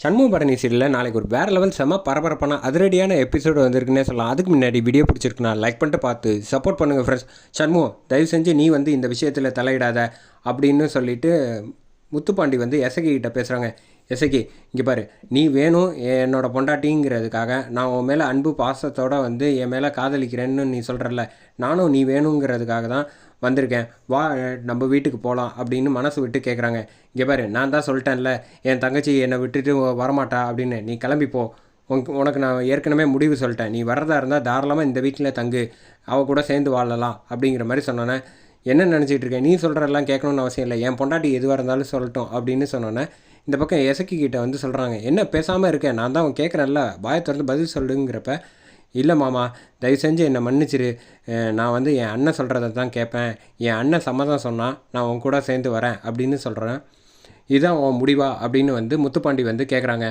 சண்முக பரணி சீரியலில் நாளைக்கு ஒரு வேறு லெவல் செம பரபரப்பான அதிரடியான எபிசோடு வந்திருக்குன்னே சொல்லலாம். அதுக்கு முன்னாடி வீடியோ பிடிச்சிருக்குண்ணா லைக் பண்ணிட்டு பார்த்து சப்போர்ட் பண்ணுங்கள் ஃப்ரெண்ட்ஸ் சண்முகம் தயவு செஞ்சு நீ வந்து இந்த விஷயத்தில் தலையிடாத அப்படின்னு சொல்லிட்டு முத்துப்பாண்டி வந்து எசகி கிட்ட பேசுகிறாங்க எசகி இங்கே பாரு நீ வேணும் என்னோட பொண்டாட்டிங்கிறதுக்காக நான் உன் மேலே அன்பு பாசத்தோடு வந்து என் மேலே காதலிக்கிறேன்னு நீ சொல்கிறல்ல நானும் நீ வேணுங்கிறதுக்காக தான் வந்திருக்கேன். வா நம்ம வீட்டுக்கு போகலாம் அப்படின்னு மனசு விட்டு கேட்குறாங்க இங்கே பாரு நான் தான் சொல்லிட்டேன்ல என் தங்கச்சி என்னை விட்டுட்டு வரமாட்டா அப்படின்னு. நீ கிளம்பி போ. உனக்கு உனக்கு நான் ஏற்கனவே முடிவு சொல்லிட்டேன். நீ வர்றதா இருந்தால் தாராளமாக இந்த வீட்டில் தங்கு. அவள் கூட சேர்ந்து வாழலாம் அப்படிங்கிற மாதிரி சொன்னோன்னே என்ன நினச்சிட்டு இருக்கேன் நீ சொல்கிறதெல்லாம் கேட்கணுன்னு அவசியம் இல்லை. என் பொண்டாட்டி எதுவாக இருந்தாலும் சொல்லட்டும் அப்படின்னு சொன்னோன்னே இந்த பக்கம் எசக்கி கிட்ட வந்து சொல்கிறாங்க என்ன பேசாமல் இருக்கேன் நான் தான் அவன் கேட்குறேன்ல. பாயை திறந்து பதில் சொல்லுங்கிறப்ப. இல்லை மாமா தயவு செஞ்சு என்னை மன்னிச்சிரு. நான் வந்து என் அண்ணன் சொல்கிறத தான் கேட்பேன். என் அண்ணன் சம்மதம் சொன்னால் நான் உன் கூட சேர்ந்து வரேன். அப்படின்னு சொல்கிறேன் இதுதான் உன் முடிவா? அப்படின்னு வந்து முத்துப்பாண்டி வந்து கேட்குறாங்க.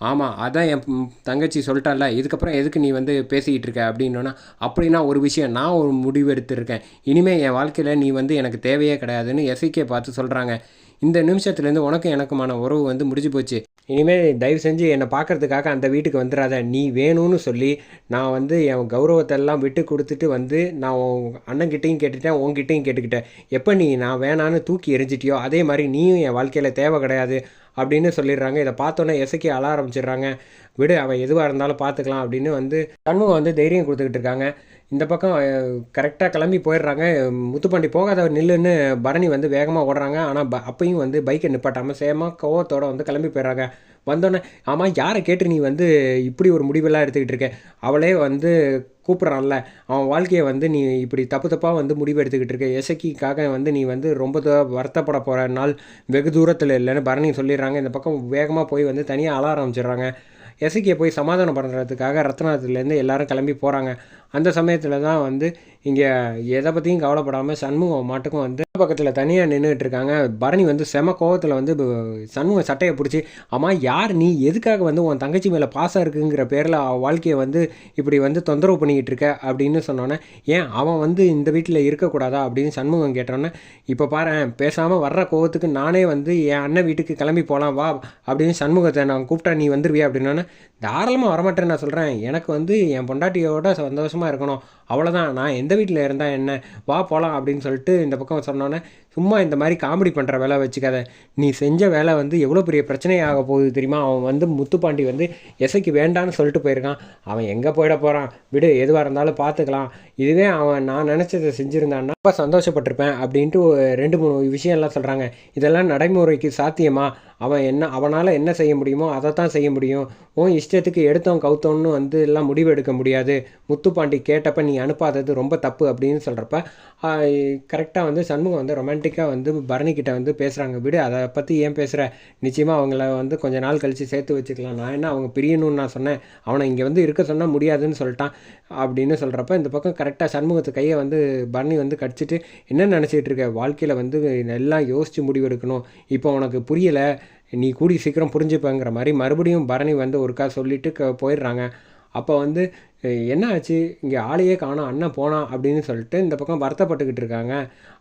ஆமாம் அதான் என் தங்கச்சி சொல்லிட்டால இதுக்கப்புறம் எதுக்கு நீ வந்து பேசிக்கிட்டு இருக்க அப்படின்னோன்னா அப்படின்னா ஒரு விஷயம் நான் ஒரு முடிவு எடுத்திருக்கேன். இனிமேல் என் வாழ்க்கையில் நீ வந்து எனக்கு தேவையே கிடையாதுன்னு எஸ்ஐகே பார்த்து சொல்கிறாங்க இந்த நிமிஷத்துலேருந்து உனக்கும் எனக்குமான உறவு வந்து முடிஞ்சு போச்சு. இனிமேல் தயவு செஞ்சு என்னை பார்க்கறதுக்காக அந்த வீட்டுக்கு வந்துடாத. நீ வேணும்னு சொல்லி நான் வந்து என் கௌரவத்தை எல்லாம் விட்டு கொடுத்துட்டு வந்து நான் உன் அண்ணன்கிட்டையும் கேட்டுட்டேன் உன்கிட்டையும் கேட்டுக்கிட்டேன். எப்போ நீ நான் வேணான்னு தூக்கி எரிஞ்சிட்டியோ அதே மாதிரி நீயும் என் வாழ்க்கையில் தேவை கிடையாது அப்படின்னு சொல்லிடுறாங்க. இதை பார்த்தோன்னே எசக்கி அழ ஆரம்பிச்சிடுறாங்க. விடு அவன் எதுவாக இருந்தாலும் பார்த்துக்கலாம் அப்படின்னு வந்து சண்முகம் வந்து தைரியம் கொடுத்துக்கிட்டு இருக்காங்க. இந்த பக்கம் கரெக்டாக கிளம்பி போயிடுறாங்க. முத்துப்பாண்டி போகாத நில்லுன்னு பரணி வந்து வேகமாக ஓடுறாங்க. ஆனால் ப அப்பையும் வந்து பைக்கை நிப்பாட்டாமல் சேமா கோவத்தோடு வந்து கிளம்பி போயிடுறாங்க. வந்தோடனே ஆமாம் யாரை கேட்டு நீ வந்து இப்படி ஒரு முடிவெல்லாம் எடுத்துக்கிட்டு இருக்க? அவளே வந்து கூப்பிட்றான்ல. அவன் வாழ்க்கையை வந்து நீ இப்படி தப்பு தப்பாக வந்து முடிவு எடுத்துக்கிட்டு இருக்க. எசக்கிக்காக வந்து நீ வந்து ரொம்ப தூரம் வருத்தப்பட போகிற நாள் வெகு தூரத்தில் இல்லைன்னு பரணி சொல்லிடுறாங்க. இந்த பக்கம் வேகமாக போய் வந்து தனியாக அழ ஆரம்பிச்சிடுறாங்க. எசக்கியை போய் சமாதானம் பண்ணுறதுக்காக ரத்னாத்துலேருந்து எல்லாரும் கிளம்பி போகிறாங்க அந்த சமயத்தில் தான் வந்து இங்கே எதை பற்றியும் கவலைப்படாமல் சண்முகம் மாட்டுக்கும் வந்து பக்கத்தில் தனியாக நின்றுட்டு இருக்காங்க பரணி வந்து செம கோவத்தில் வந்து சண்முகம் சட்டையை பிடிச்சி அம்மா யார் நீ? எதுக்காக வந்து உன் தங்கச்சி மேலே பாசம் இருக்குங்கிற பேரில் வாழ்க்கையை வந்து இப்படி வந்து தொந்தரவு பண்ணிக்கிட்டு இருக்க அப்படின்னு சொன்னோன்னே ஏன் அவன் வந்து இந்த வீட்டில் இருக்கக்கூடாதா? அப்படின்னு சண்முகம் கேட்டோன்னே இப்போ பாரு பேசாமல் வர்ற கோவத்துக்கு நானே வந்து என் அண்ணன் வீட்டுக்கு கிளம்பி போகலாம் வா அப்படின்னு சண்முகத்தை நான் கூப்பிட்டா நீ வந்துருவியா? அப்படின்னோன்னே தாராளமாக வரமாட்டேன்னு நான் சொல்கிறேன் எனக்கு வந்து என் பொண்டாட்டியோட சந்தோஷமாக இருக்கணும். அவ்வளோதான் நான் எந்த வீட்டில் இருந்தால் என்ன? வா போகலாம் அப்படின்னு சொல்லிட்டு இந்த பக்கம் சொன்னோன்னே சும்மா இந்த மாதிரி காமெடி பண்ணுற வேலை வச்சுக்காத. நீ செஞ்ச வேலை வந்து எவ்வளோ பெரிய பிரச்சனையாக போகுது தெரியுமா? அவன் வந்து முத்துப்பாண்டி வந்து எசைக்கு வேண்டான்னு சொல்லிட்டு போயிருக்கான். அவன் எங்கே போயிட போகிறான் விடு எதுவாக இருந்தாலும் பார்த்துக்கலாம் இதுவே அவன் நான் நினச்சதை செஞ்சுருந்தான்னா ரொம்ப சந்தோஷப்பட்டிருப்பேன் அப்படின்ட்டு ஒரு ரெண்டு மூணு விஷயம்லாம் சொல்கிறாங்க இதெல்லாம் நடைமுறைக்கு சாத்தியமா? அவன் என்ன அவனால் என்ன செய்ய முடியுமோ அதை தான் செய்ய முடியும். உன் இஷ்டத்துக்கு எடுத்தோம் கவுத்தோம்னு வந்து எல்லாம் முடிவு எடுக்க முடியாது. முத்துப்பாண்டி கேட்டப்ப நீ அனுப்பாதது ரொம்ப தப்பு அப்படின்னு சொல்கிறப்ப கரெக்டாக வந்து சண்முகம் வந்து ரொமான்டிக்காக வந்து பரணிக்கிட்ட வந்து பேசுகிறாங்க விடு அதை பற்றி ஏன் பேசுகிற நிச்சயமாக அவங்கள வந்து கொஞ்ச நாள் கழித்து சேர்த்து வச்சுக்கலாம். நான் என்ன அவங்க பிரியணும்னு நான் சொன்னேன். அவனை இங்கே வந்து இருக்க சொன்னால் முடியாதுன்னு சொல்லிட்டான் அப்படின்னு சொல்கிறப்ப இந்த பக்கம் கரெக்டாக சண்முகத்து கையை வந்து பரணி வந்து படிச்சுட்டு என்ன நினச்சிட்டு இருக்க? வாழ்க்கையில் வந்து எல்லாம் யோசித்து முடிவெடுக்கணும். இப்போ உனக்கு புரியலை நீ கூடி சீக்கிரம் புரிஞ்சுப்பேங்கிற மாதிரி மறுபடியும் பரணி வந்து ஒருக்கா சொல்லிட்டு க போயிடுறாங்க. அப்போ வந்து என்ன ஆச்சு? இங்கே ஆளையே காணோம் அண்ணன் போனான் அப்படின்னு சொல்லிட்டு இந்த பக்கம் வருத்தப்பட்டுக்கிட்டு இருக்காங்க.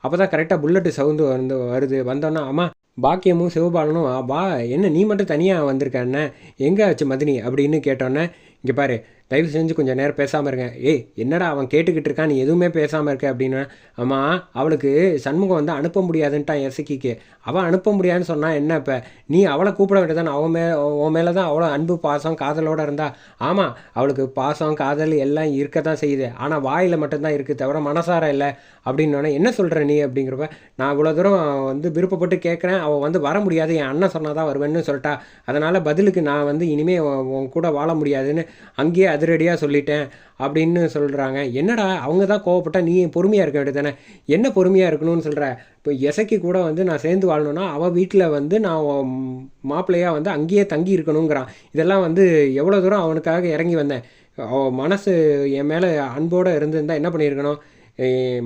அப்போ தான் கரெக்டாக புல்லட்டு சவுண்டு வந்து வருது. வந்தோன்னா அம்மா பாக்கியமும் சிவபாலனும் வா என்ன நீ மட்டும் தனியாக வந்திருக்க அண்ணன் எங்கே ஆச்சு மதினி? அப்படின்னு கேட்டோன்னே இங்கே பாரு தயவு செஞ்சு கொஞ்சம் நேரம் பேசாமல் இருங்க. ஏய் என்னடா அவன் கேட்டுக்கிட்டு இருக்கான் நீ எதுவுமே பேசாமல் இருக்க அப்படின்னு. ஆமாம் அவளுக்கு சண்முகம் வந்து அனுப்ப முடியாதுன்ட்டான் எசக்கிக்கு அவன் அனுப்ப முடியாதுன்னு சொன்னால் என்ன இப்போ? நீ அவளை கூப்பிட வேண்டியதானே அவன் மே உன் மேலே தான் அவ்வளோ அன்பு பாசம் காதலோடு இருந்தா. ஆமாம் அவளுக்கு பாசம் காதல் எல்லாம் இருக்க தான் செய்யுது. ஆனால் வாயில் மட்டும்தான் இருக்குது தவிர மனசார இல்லை. அப்படின்னோடனே என்ன சொல்கிற நீ? அப்படிங்கிறப்ப நான் இவ்வளோ தூரம் வந்து விருப்பப்பட்டு கேட்குறேன் அவள் வந்து வர முடியாது. என் அண்ணன் சொன்னால் தான் வருவேன்னு சொல்லிட்டா. அதனால் பதிலுக்கு நான் வந்து இனிமேல் உன் கூட வாழ முடியாதுன்னு அங்கேயே அதிரடியாக சொல்லிட்டேன் அப்படின்னு சொல்கிறாங்க என்னடா அவங்க தான் கோவப்பட்டா நீ பொறுமையாக இருக்க வேண்டியது தானே? என்ன பொறுமையாக இருக்கணும்னு சொல்கிற இப்போ எசைக்கு கூட வந்து நான் சேர்ந்து வாழணும்னா அவள் வீட்டில் வந்து நான் மாப்பிள்ளையாக வந்து அங்கேயே தங்கி இருக்கணுங்கிறான். இதெல்லாம் வந்து எவ்வளோ தூரம் அவனுக்காக இறங்கி வந்தேன். அவன் மனசு என் மேலே அன்போடு இருந்திருந்தா என்ன பண்ணியிருக்கணும்?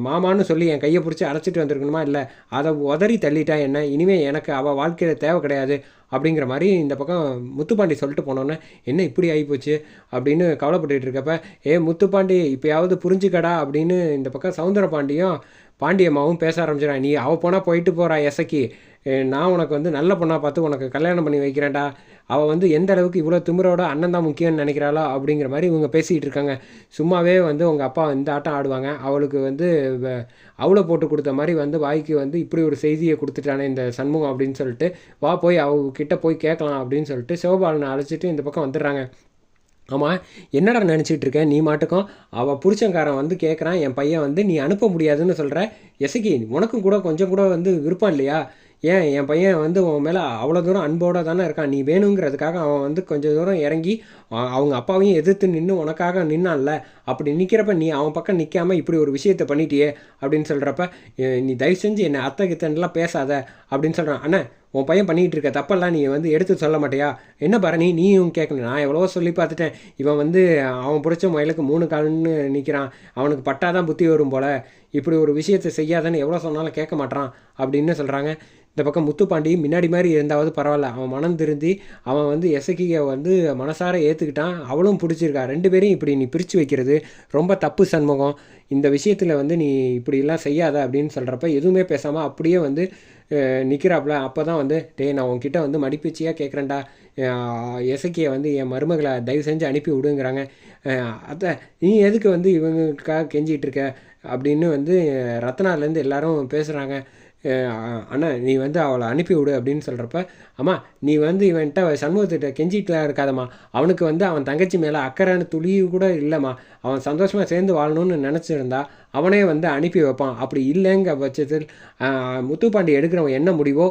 மாமான்னு சொல்லி என் கையை பிடிச்சி அடைச்சிட்டு வந்திருக்கணுமா? இல்லை அதை உதறி தள்ளிட்டா என்ன? இனிமேல் எனக்கு அவள் வாழ்க்கையில் தேவை கிடையாது. அப்படிங்கிற மாதிரி இந்த பக்கம் முத்துப்பாண்டி சொல்லிட்டு போனோன்னே என்ன இப்படி ஆகிப்போச்சு அப்படின்னு கவலைப்பட்டுட்டு இருக்கப்ப ஏ முத்துப்பாண்டி இப்போயாவது புரிஞ்சுக்கடா அப்படின்னு இந்த பக்கம் சவுந்தர பாண்டியும் பாண்டியம்மாவும் பேச ஆரம்பிச்சிடா நீ அவள் போனால் போயிட்டு போகிறா எசக்கி. நான் உனக்கு வந்து நல்ல பொண்ணாக பார்த்து உனக்கு கல்யாணம் பண்ணி வைக்கிறேன்டா. அவள் வந்து எந்த அளவுக்கு இவ்வளோ திமுறோட அண்ணன் தான் முக்கியம்னு நினைக்கிறாளோ அப்படிங்கிற மாதிரி இவங்க பேசிகிட்டு இருக்காங்க. சும்மாவே வந்து உங்கள் அப்பா இந்த ஆட்டம் ஆடுவாங்க. அவளுக்கு வந்து வ- அவளை போட்டு கொடுத்த மாதிரி வந்து வாய்க்கு வந்து இப்படி ஒரு செய்தியை கொடுத்துட்டானே இந்த சண்முகம் அப்படின்னு சொல்லிட்டு வா போய் அவகிட்ட போய் கேட்கலாம் அப்படின்னு சொல்லிட்டு சிவபாலனை அழைச்சிட்டு இந்த பக்கம் வந்துடுறாங்க. ஆமாம் என்னடா நினச்சிட்டு இருக்க? நீ மாட்டுக்கும். அவள் புருஷங்காரன் வந்து கேட்குறான் என் பையன் வந்து நீ அனுப்ப முடியாதுன்னு சொல்கிற எசகி உனக்கும் கூட கொஞ்சம் கூட வந்து விருப்பம் இல்லையா? ஏன் என் பையன் வந்து உன் மேலே அவ்வளோ தூரம் அன்போடு தானே இருக்கான். நீ வேணுங்கிறதுக்காக அவன் வந்து கொஞ்சம் தூரம் இறங்கி அவங்க அப்பாவையும் எதிர்த்து நின்று உனக்காக நின்னான்ல. அப்படி நிற்கிறப்ப நீ அவன் பக்கம் நிற்காம இப்படி ஒரு விஷயத்த பண்ணிட்டியே அப்படின்னு சொல்கிறப்ப நீ தயவு செஞ்சு என்னை அத்தை கித்தன்லாம் பேசாத அப்படின்னு சொல்கிறான் அண்ணன் உன் பையன் பண்ணிகிட்டு இருக்க தப்பெல்லாம் நீ வந்து எடுத்து சொல்ல மாட்டியா? என்ன பரணி? நீயும் கேட்கணும் நான் எவ்வளவோ சொல்லி பார்த்துட்டேன். இவன் வந்து அவன் பிடிச்ச முயலுக்கு மூணு கால்னு நிற்கிறான் அவனுக்கு பட்டாதான் புத்தி வரும் போல். இப்படி ஒரு விஷயத்தை செய்யாதன்னு எவ்வளோ சொன்னாலும் கேட்க மாட்றான் அப்படின்னு சொல்கிறாங்க இந்த பக்கம் முத்துப்பாண்டி முன்னாடி மாதிரி இருந்தாவது பரவாயில்ல. அவன் மனம் திருந்தி அவன் வந்து எசக்கியை வந்து மனசார ஏற்றுக்கிட்டான் அவளும் பிடிச்சிருக்கா. ரெண்டு பேரையும் இப்படி நீ பிரித்து வைக்கிறது ரொம்ப தப்பு சண்முகம். இந்த விஷயத்தில் வந்து நீ இப்படிலாம் செய்யாத அப்படின்னு சொல்கிறப்ப எதுவுமே பேசாமல் அப்படியே வந்து நிற்கிறாப்புல அப்போ தான் வந்து டே நான் உங்ககிட்ட வந்து மடிப்பிச்சியாக கேட்குறேன்டா எசக்கியை வந்து என் மருமகளை தயவு செஞ்சு அனுப்பி விடுங்கிறாங்க. அஹ் அத்தை நீ எதுக்கு வந்து இவங்களுக்காக கெஞ்சிட்டு இருக்க? அப்படின்னு வந்து ரத்னாலேருந்து எல்லாரும் பேசுகிறாங்க அண்ணா நீ வந்து அவளை அனுப்பி விடு அப்படின்னு சொல்கிறப்ப அம்மா நீ வந்து இவன்கிட்ட சண்முகத்திட்ட கெஞ்சிட்டுலாம் இருக்காதம்மா. அவனுக்கு வந்து அவன் தங்கச்சி மேலே அக்கறைன்னு துளி கூட இல்லைம்மா. அவன் சந்தோஷமாக சேர்ந்து வாழணும்னு நினச்சிருந்தா அவனே வந்து அனுப்பி வைப்பான். அப்படி இல்லைங்க பட்சத்தில் முத்துப்பாண்டி எடுக்கிறவன் என்ன முடிவோ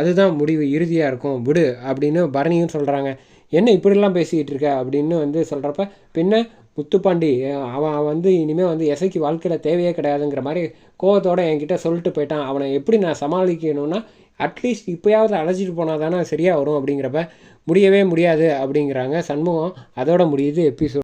அதுதான் முடிவு இறுதியாக இருக்கும். விடு அப்படின்னு பரணியும் சொல்கிறாங்க என்ன இப்படிலாம் பேசிக்கிட்டு இருக்க அப்படின்னு வந்து சொல்கிறப்ப பின்ன முத்துப்பாண்டி அவன் வந்து இனிமேல் வந்து எசைக்கு வாழ்க்கையில் தேவையே கிடையாதுங்கிற மாதிரி கோவத்தோடு என்கிட்ட சொல்லிட்டு போயிட்டான். அவனை எப்படி நான் சமாளிக்கணும்னா அட்லீஸ்ட் இப்போயாவது அழைச்சிட்டு போனால் தானே சரியாக வரும் அப்படிங்கிறப்ப முடியவே முடியாது அப்படிங்கிறாங்க சண்முகம். அதோட முடியுது எபிசோட்